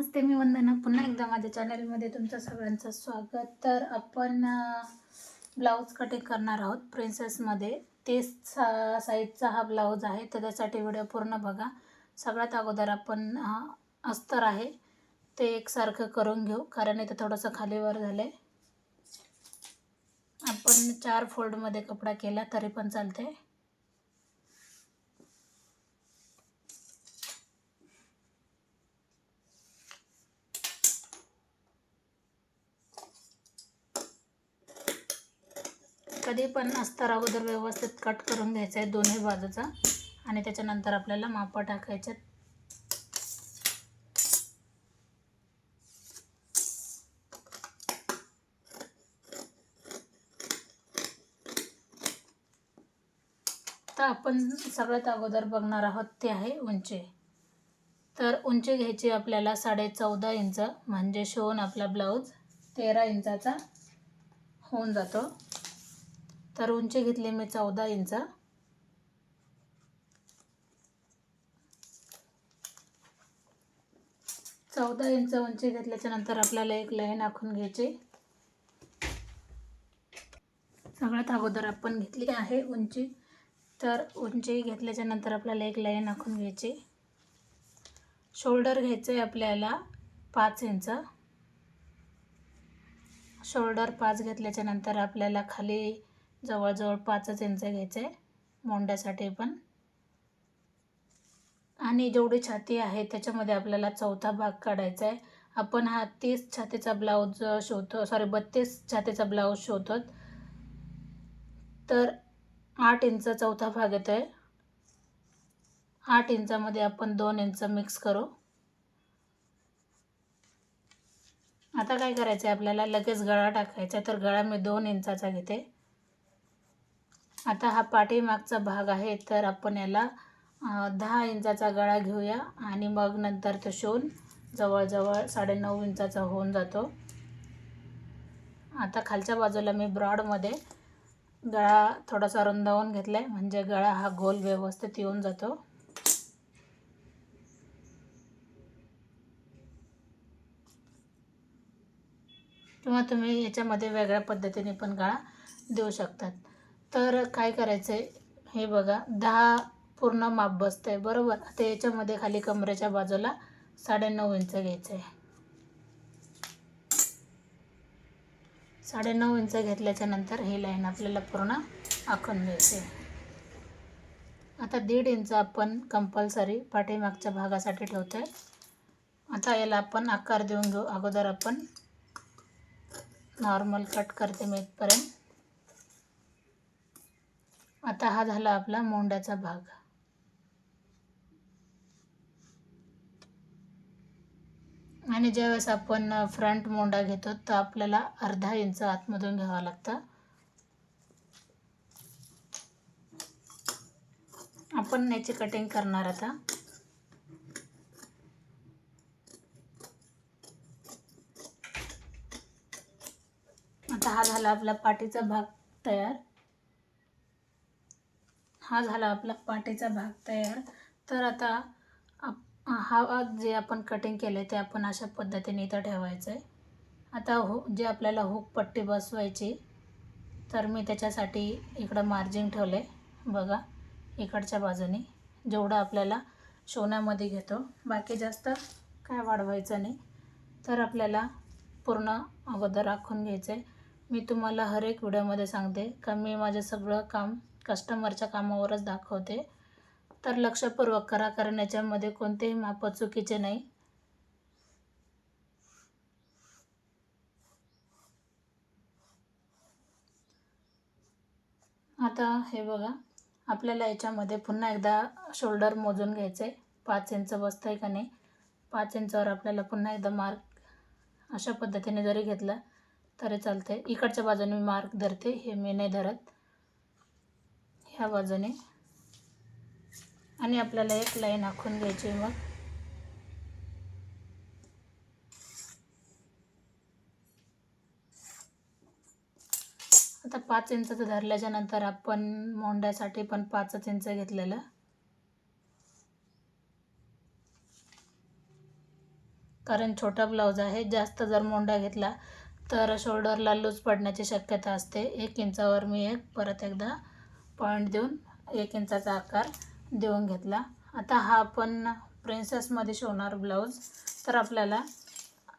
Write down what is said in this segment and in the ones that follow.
नमस्ते मी वंदना. पुन्हा एकदा माझ्या चॅनलमध्ये तुमचं सगळ्यांचं स्वागत. तर आपण ब्लाऊज कटिंग करणार आहोत प्रिन्सेसमध्ये. तेच सा साईजचा हा ब्लाऊज आहे तर त्यासाठी व्हिडिओ पूर्ण बघा. सगळ्यात अगोदर आपण अस्तर आहे ते एकसारखं करून घेऊ कारण इथं थोडंसं खालीवर झालं आहे आपण चार फोल्डमध्ये कपडा केला तरी पण चालते कधी पण अस्तर अगोदर व्यवस्थित कट करून घ्यायचं आहे दोन्ही बाजूचा. आणि त्याच्यानंतर आपल्याला माप टाकायचे तर आपण सगळ्यात अगोदर बघणार आहोत ते आहे उंची. तर उंची घ्यायची आपल्याला साडे चौदा इंच म्हणजे शिवून आपला ब्लाऊज तेरा इंचाचा होऊन जातो. तर उंची घेतली मी चौदा इंच. चौदा इंच उंची घेतल्याच्या नंतर आपल्याला एक लाईन आखून घ्यायची. सगळ्यात अगोदर आपण घेतली आहे उंची. तर उंची घेतल्याच्या नंतर आपल्याला एक लाईन आखून घ्यायची. शोल्डर घ्यायचं आहे आपल्याला पाच इंच. शोल्डर पाच घेतल्याच्या नंतर आपल्याला खाली जवळजवळ पाचच इंच घ्यायचं आहे मोंड्यासाठी पण. आणि जेवढी छाती आहे त्याच्यामध्ये आपल्याला चौथा भाग काढायचा आहे. आपण हा तीस छातीचा ब्लाऊज शिवतो सॉरी बत्तीस छातीचा ब्लाऊज शिवतो तर आठ इंच चौथा भाग येतो आहे आठ इंचामध्ये आपण दोन इंच मिक्स करू. आता काय करायचं आहे आपल्याला लगेच गळा टाकायचा तर गळा मी दोन इंचाचा घेते. आता हा पाठीमागचा भाग आहे तर आपण याला दहा इंचाचा गळा घेऊया आणि मग नंतर तो शिवून जवळजवळ साडेनऊ इंचाचा होऊन जातो. आता खालच्या बाजूला मी ब्रॉडमध्ये गळा थोडासा रुंदावून घेतला आहे म्हणजे गळा हा गोल व्यवस्थित येऊन जातो. किंवा तुम्ही याच्यामध्ये वेगळ्या पद्धतीने पण गळा देऊ शकतात. तर काय करायचं आहे हे बघा दहा पूर्ण माप बसतं आहे बरोबर? आता याच्यामध्ये खाली कमरेच्या बाजूला साडेनऊ इंच घ्यायचं आहे साडेनऊ इंच घेतल्याच्या नंतर ही लाईन आपल्याला पूर्ण आखून घ्यायची आता दीड इंच आपण कंपल्सरी पाठीमागच्या भागासाठी ठेवतो आहे आता याला आपण आकार देऊन घेऊ. अगोदर आपण नॉर्मल कट करते मी इथपर्यंत. आता हा झाला आपला मोंड्याचा भाग. आणि ज्यावेळेस आपण फ्रंट मोंडा घेतो तर आपल्याला अर्धा इंच आतमधून घ्यावं लागतं. आपण याची कटिंग करणार आता. आता हा झाला आपला पाठीचा भाग तयार. हा झाला आपला पाठीचा भाग तयार. तर आता हा जे आपण कटिंग केलं आहे ते आपण अशा पद्धतीने इथं ठेवायचं आहे आता हो जे आपल्याला हुक पट्टी बसवायची तर मी त्याच्यासाठी इकडं मार्जिन ठेवलं आहे बघा इकडच्या बाजूने. जेवढं आपल्याला शिवण्यामध्ये घेतो बाकी जास्त काय वाढवायचं नाही. तर आपल्याला पूर्ण अगोदर राखून घ्यायचं आहे मी तुम्हाला हर एक व्हिडिओमध्ये सांगते का मी माझं सगळं काम कस्टमरच्या कामावरच दाखवते. तर लक्षपूर्वक करा कारण याच्यामध्ये कोणतेही माप चुकीचे नाही. आता हे बघा आपल्याला याच्यामध्ये पुन्हा एकदा शोल्डर मोजून घ्यायचं आहे पाच इंच बसतं आहे का नाही? पाच इंचावर आपल्याला पुन्हा एकदा मार्क अशा पद्धतीने जरी घेतला तरी चालते इकडच्या बाजूने मी मार्क धरते हे मी नाही धरत. ह्या बाजूने. आणि आपल्याला एक लाईन आखून घ्यायची मग. आता पाच इंचाचं धरल्याच्या नंतर आपण मोंड्यासाठी पण पाचच इंच घेतलेलं. कारण छोटा ब्लाऊज आहे. जास्त जर मोंडा घेतला तर शोल्डरला लूज पडण्याची शक्यता असते. एक इंचावर मी एक परत एकदा पॉईंट देऊन एक इंचाचा आकार देऊन घेतला. आता हा आपण प्रिन्सेसमध्ये शिवणार ब्लाऊज तर आपल्याला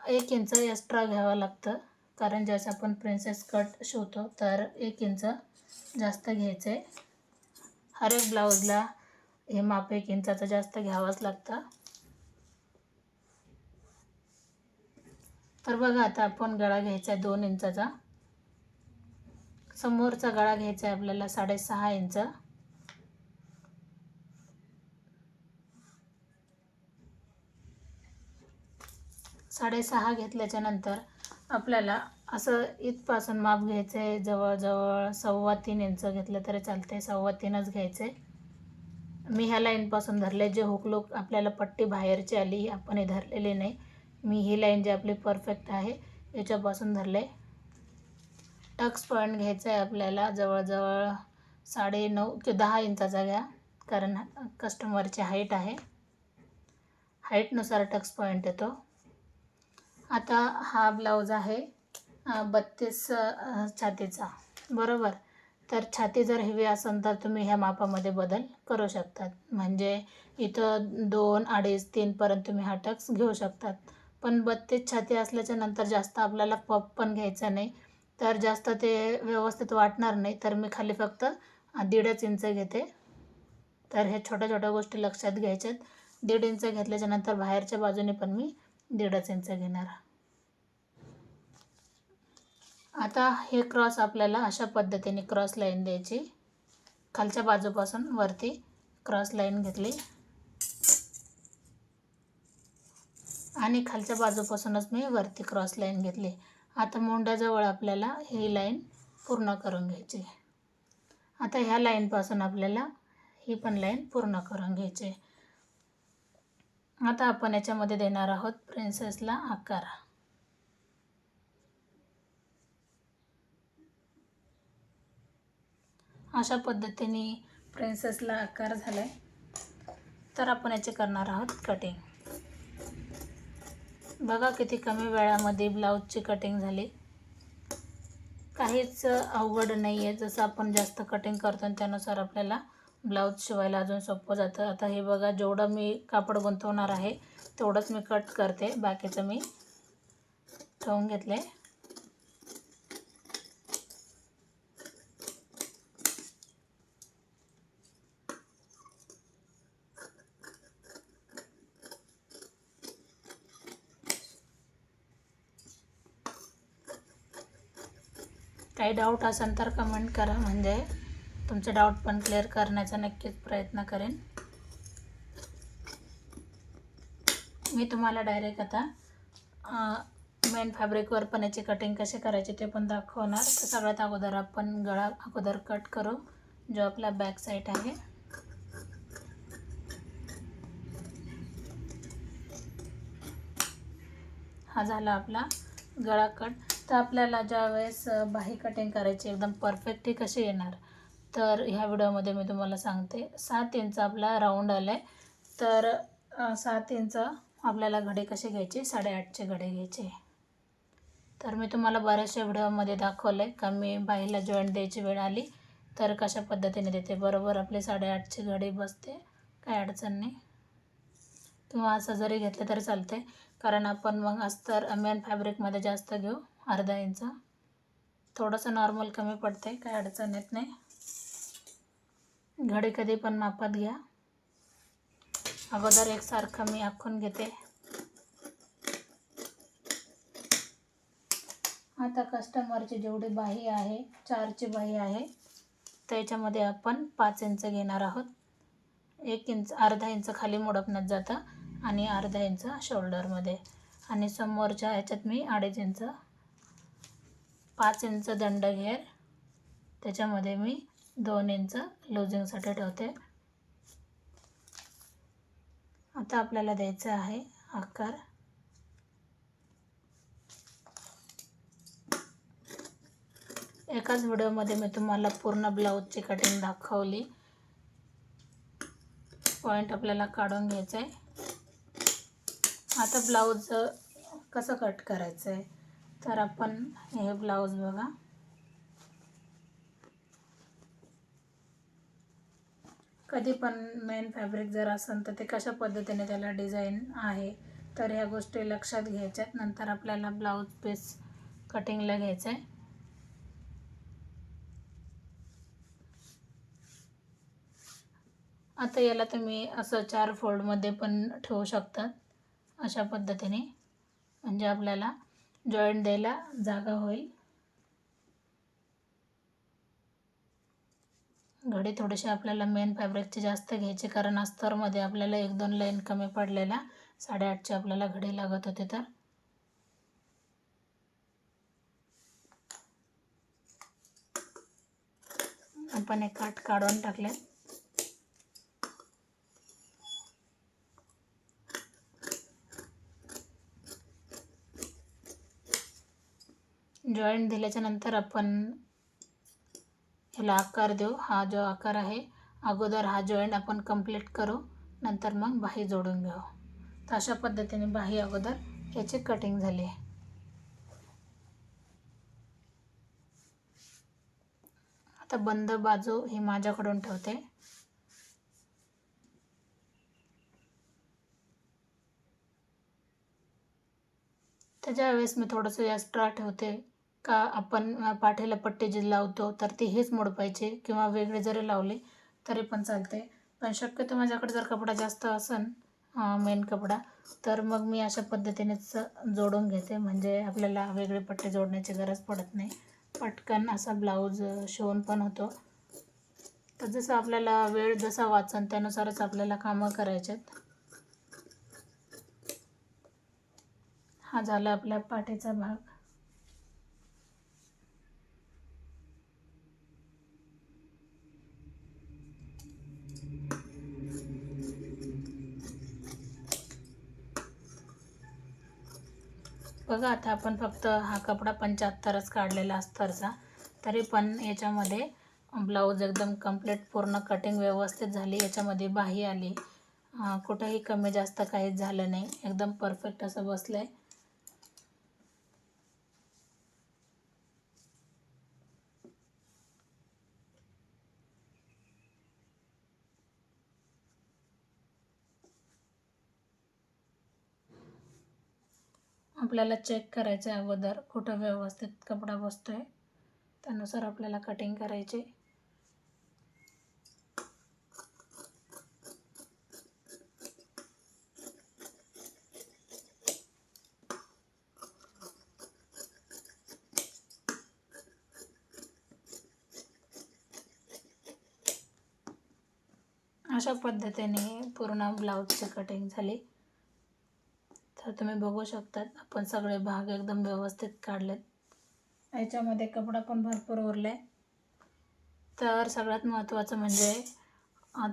एक इंच एक्स्ट्रा घ्यावं लागतं. कारण ज्यास आपण प्रिन्सेस कट शिवतो तर एक इंच जास्त घ्यायचं आहे हर एक ब्लाऊजला हे माप एक इंचाचं जास्त घ्यावंच लागतं. तर बघा आता आपण गळा घ्यायचा आहे दोन इंचाचा. समोरचा गळा घ्यायचा आहे आपल्याला साडेसहा इंच. साडेसहा घेतल्याच्या नंतर आपल्याला असं इथपासून माप घ्यायचं आहे जवळजवळ सव्वा तीन इंच घेतलं तरी चालते सव्वा तीनच घ्यायचे मी ह्या लाईनपासून धरले जे हुकलूक आपल्याला पट्टी बाहेरची आली आपण हे धरलेली नाही. मी ही लाईन जी आपली परफेक्ट आहे याच्यापासून धरले टक्स पॉईंट घ्यायचा आहे आपल्याला जवळजवळ साडे नऊ ते दहा इंचाचा घ्या कारण कस्टमरची हाईट आहे. हाईटनुसार टक्स पॉईंट येतो. आता हा ब्लाऊज आहे बत्तीस छातीचा. बरोबर? तर छाती जर हेवी असेल तर तुम्ही ह्या मापामध्ये बदल करू शकतात. म्हणजे इथं दोन अडीच तीनपर्यंत तुम्ही हा टक्स घेऊ शकतात. पण बत्तीस छाती असल्याच्या नंतर जास्त आपल्याला पप पण घ्यायचा नाही. तर जास्त ते व्यवस्थित वाटणार नाही. तर मी खाली फक्त दीडच इंच घेते. तर हे छोट्या छोट्या गोष्टी लक्षात घ्यायच्यात. दीड इंच घेतल्याच्या नंतर बाहेरच्या बाजूने पण मी दीडच इंच घेणार. आता हे क्रॉस आपल्याला अशा पद्धतीने क्रॉस लाईन द्यायची. खालच्या बाजूपासून वरती क्रॉस लाईन घेतली. आणि खालच्या बाजूपासूनच मी वरती क्रॉस लाईन घेतली. आता मोंड्याजवळ आपल्याला ही लाईन पूर्ण करून घ्यायची आता ह्या लाईनपासून आपल्याला ही पण लाईन पूर्ण करून घ्यायची आता आपण याच्यामध्ये देणार आहोत प्रिन्सेसला आकार. अशा पद्धतीने प्रिन्सेसला आकार झाला आहे तर आपण याचे करणार आहोत कटिंग बघा किती कमी वेळामध्ये ब्लाऊजची कटिंग झाली. काहीच अवघड नाही आहे जसं आपण जास्त कटिंग करतो आणि त्यानुसार आपल्याला ब्लाऊज शिवायला अजून सोपं जातं. आता हे बघा जेवढं मी कापड गुंतवणार आहे तेवढंच मी कट करते. बाकीचं मी ठेवून घेतले काही डाऊट असेल तर कमेंट करा. म्हणजे तुमचे डाऊट पण क्लिअर करण्याचा नक्कीच प्रयत्न करेन. मी तुम्हाला डायरेक्ट आता मेन फॅब्रिकवर पण याची कटिंग कशी करायची ते पण दाखवणार. तर सगळ्यात अगोदर आपण गळा अगोदर कट करू. जो आपला बॅक साईड आहे. हा झाला आपला गळा कट तर आपल्याला ज्यावेळेस बाही कटिंग करायची एकदम परफेक्टली कशी येणार. तर ह्या व्हिडिओमध्ये मी तुम्हाला सांगते. सात इंच आपला राऊंड आला आहे तर सात इंच आपल्याला घडे कसे घ्यायचे? साडेआठचे घडे घ्यायचे. तर मी तुम्हाला बऱ्याचशा व्हिडिओमध्ये दाखवलं आहे का मी बाईला जॉईंट द्यायची वेळ आली तर कशा पद्धतीने देते? बरोबर आपले साडेआठचे घडी बसते. काय अडचण नाही. किंवा असं जरी घेतलं तरी चालते कारण आपण मग अस्तर अमेन फॅब्रिकमध्ये जास्त घेऊ. अर्धा इंच. थोडंसं नॉर्मल कमी पडते काय अडचण येत नाही. घडी कधी पण मापात घ्या. अगोदर एकसारखं मी आखून घेते. आता कस्टमरची जेवढी बाही आहे चारची बाही आहे त्याच्यामध्ये आपण पाच इंच घेणार आहोत. एक इंच अर्धा इंच खाली मोडपण्यात जातं आणि अर्धा इंच शोल्डरमध्ये आणि समोरच्या ह्याच्यात मी अडीच इंच पाच इंच दंड घेर. त्याच्यामध्ये मी दोन इंच लुझिंगसाठी ठेवते. आता आपल्याला द्यायचं आहे आकार. एकाच व्हिडिओमध्ये मी तुम्हाला पूर्ण ब्लाऊजची कटिंग दाखवली. पॉईंट आपल्याला काढून घ्यायचं आहे आता ब्लाऊज कसं कट करायचं आहे तर आपण हे ब्लाऊज बघा. कधी पण मेन फॅब्रिक जर असेल तर ते कशा पद्धतीने त्याला डिझाईन आहे तर ह्या गोष्टी लक्षात घ्यायच्यात. नंतर आपल्याला ब्लाऊज पीस कटिंगला घ्यायचं आहे आता याला तुम्ही असं चार फोल्डमध्ये पण ठेवू शकतात अशा पद्धतीने. म्हणजे आपल्याला जॉईंट द्यायला जागा होईल. घडी थोडीशी आपल्याला मेन फॅब्रिकची जास्त घ्यायची कारण अस्तरमध्ये आपल्याला एक दोन लाईन कमी पडलेल्या साडेआठचे आपल्याला घडी लागत होते तर. आपण एक काठ काढून टाकले जॉईंट दिल्याच्या नंतर आपण ह्याला आकार देऊ. हा जो आकार आहे अगोदर हा जॉईंट आपण कंप्लीट करू नंतर मग बाही जोडून घेऊ. तर अशा पद्धतीने बाही अगोदर याची कटिंग झाली आहे. आता बंद बाजू ही माझ्याकडून ठेवते. त्याच्या वेळेस मी थोडंसं एक्स्ट्रा ठेवते. का आपण पाठीला पट्टी जे लावतो तर ते हेच मोडपायची किंवा वेगळे जरी लावले तरी पण चालते पण शक्यतो माझ्याकडे जर कपडा जास्त असेल मेन कपडा तर मग मी अशा पद्धतीनेच जोडून घेते. म्हणजे आपल्याला वेगळे पट्टे जोडण्याची गरज पडत नाही. पटकन असा ब्लाऊज शिवून पण होतो. तर जसं आपल्याला वेळ जसा वाचन त्यानुसारच आपल्याला कामं करायच्यात हा झाला आपल्या पाठीचा भाग. बघा आता आपण फक्त हा कपडा पंच्याहत्तरच काढलेला अस्तरचा. तरी पण याच्यामध्ये ब्लाऊज एकदम कंप्लीट पूर्ण कटिंग व्यवस्थित झाली. याच्यामध्ये बाही आली. कुठंही कमी जास्त काहीच झालं नाही. एकदम परफेक्ट असं बसलं आहे आपल्याला चेक करायचं आहे अगोदर कुठं व्यवस्थित कपडा बसतो आहे त्यानुसार आपल्याला कटिंग करायचे. अशा पद्धतीने पूर्ण ब्लाऊजची कटिंग झाली. तर तुम्ही बघू शकतात आपण सगळे भाग एकदम व्यवस्थित काढलेत. याच्यामध्ये कपडा पण भरपूर उरला आहे तर सगळ्यात महत्त्वाचं म्हणजे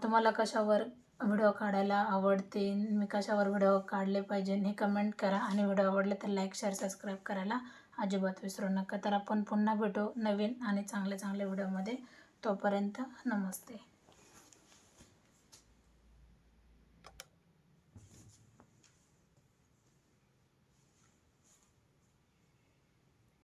तुम्हाला कशावर व्हिडिओ काढायला आवडते मी कशावर व्हिडिओ काढले पाहिजे हे कमेंट करा आणि व्हिडिओ आवडले तर लाईक शेअर सबस्क्राईब करायला अजिबात विसरू नका. तर आपण पुन्हा भेटू नवीन आणि चांगले चांगले व्हिडिओमध्ये. तोपर्यंत नमस्ते.